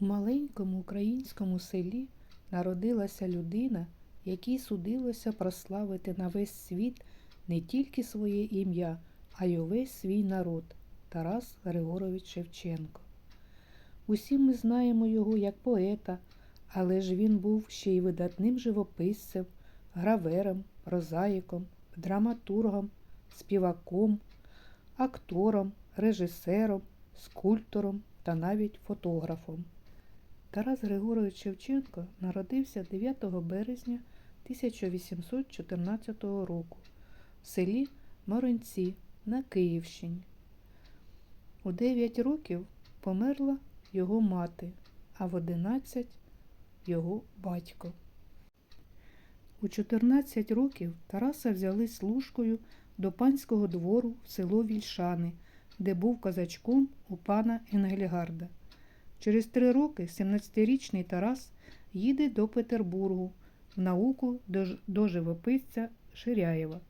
У маленькому українському селі народилася людина, якій судилося прославити на весь світ не тільки своє ім'я, а й увесь свій народ Тарас Григорович Шевченко. Усі ми знаємо його як поета, але ж він був ще й видатним живописцем, гравером, прозаїком, драматургом, співаком, актором, режисером, скульптором та навіть фотографом. Тарас Григорович Шевченко народився 9 березня 1814 року в селі Моринці на Київщині. У 9 років померла його мати, а в 11 його батько. У 14 років Тараса взяли служкою до панського двору в село Вільшани, де був козачком у пана Енгельгарда. Через три роки 17-річний Тарас їде до Петербургу в науку до, живописця Ширяєва.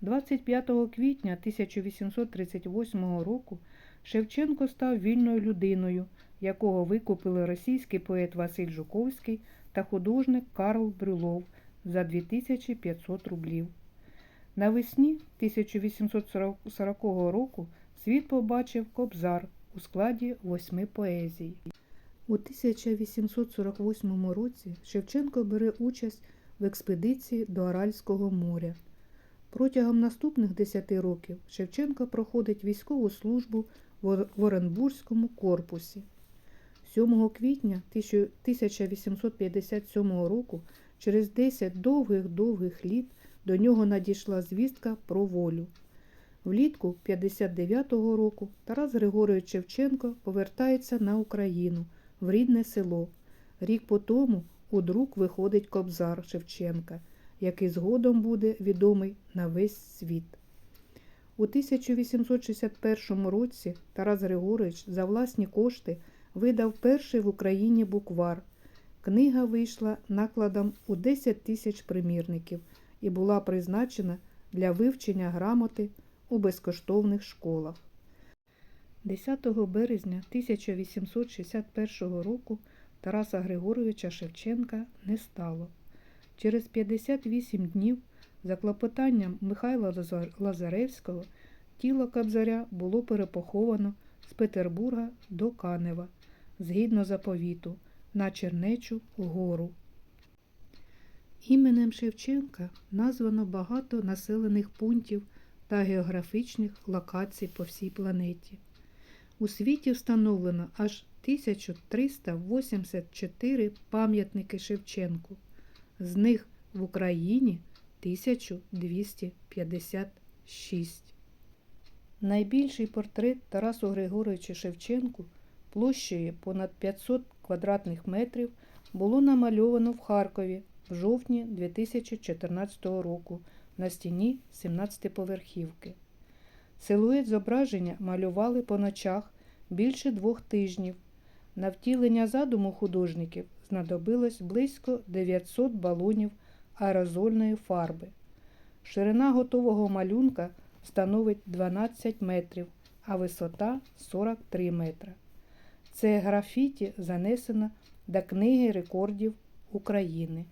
25 квітня 1838 року Шевченко став вільною людиною, якого викупили російський поет Василь Жуковський та художник Карл Брюлов за 2500 рублів. Навесні 1840 року світ побачив Кобзар у складі восьми поезій. У 1848 році Шевченко бере участь в експедиції до Аральського моря. Протягом наступних 10 років Шевченко проходить військову службу в Ор- Оренбурзькому корпусі. 7 квітня 1857 року, через 10 довгих-довгих літ, до нього надійшла звістка про волю. Влітку 59-го року Тарас Григорович Шевченко повертається на Україну, в рідне село. Рік по тому у друк виходить Кобзар Шевченка, який згодом буде відомий на весь світ. У 1861 році Тарас Григорович за власні кошти видав перший в Україні буквар. Книга вийшла накладом у 10 тисяч примірників і була призначена для вивчення грамоти у безкоштовних школах. 10 березня 1861 року Тараса Григоровича Шевченка не стало. Через 58 днів за клопотанням Михайла Лазаревського тіло Кобзаря було перепоховано з Петербурга до Канева згідно заповіту на Чернечу гору. Іменем Шевченка названо багато населених пунктів та географічних локацій по всій планеті. У світі встановлено аж 1384 пам'ятники Шевченку. З них в Україні 1256. Найбільший портрет Тарасу Григоровича Шевченку площею понад 500 квадратних метрів було намальовано в Харкові в жовтні 2014 року на стіні 17-поверхівки. Силует зображення малювали по ночах більше двох тижнів. На втілення задуму художників знадобилось близько 900 балонів аерозольної фарби. Ширина готового малюнка становить 12 метрів, а висота 43 метра. Це графіті занесено до Книги рекордів України.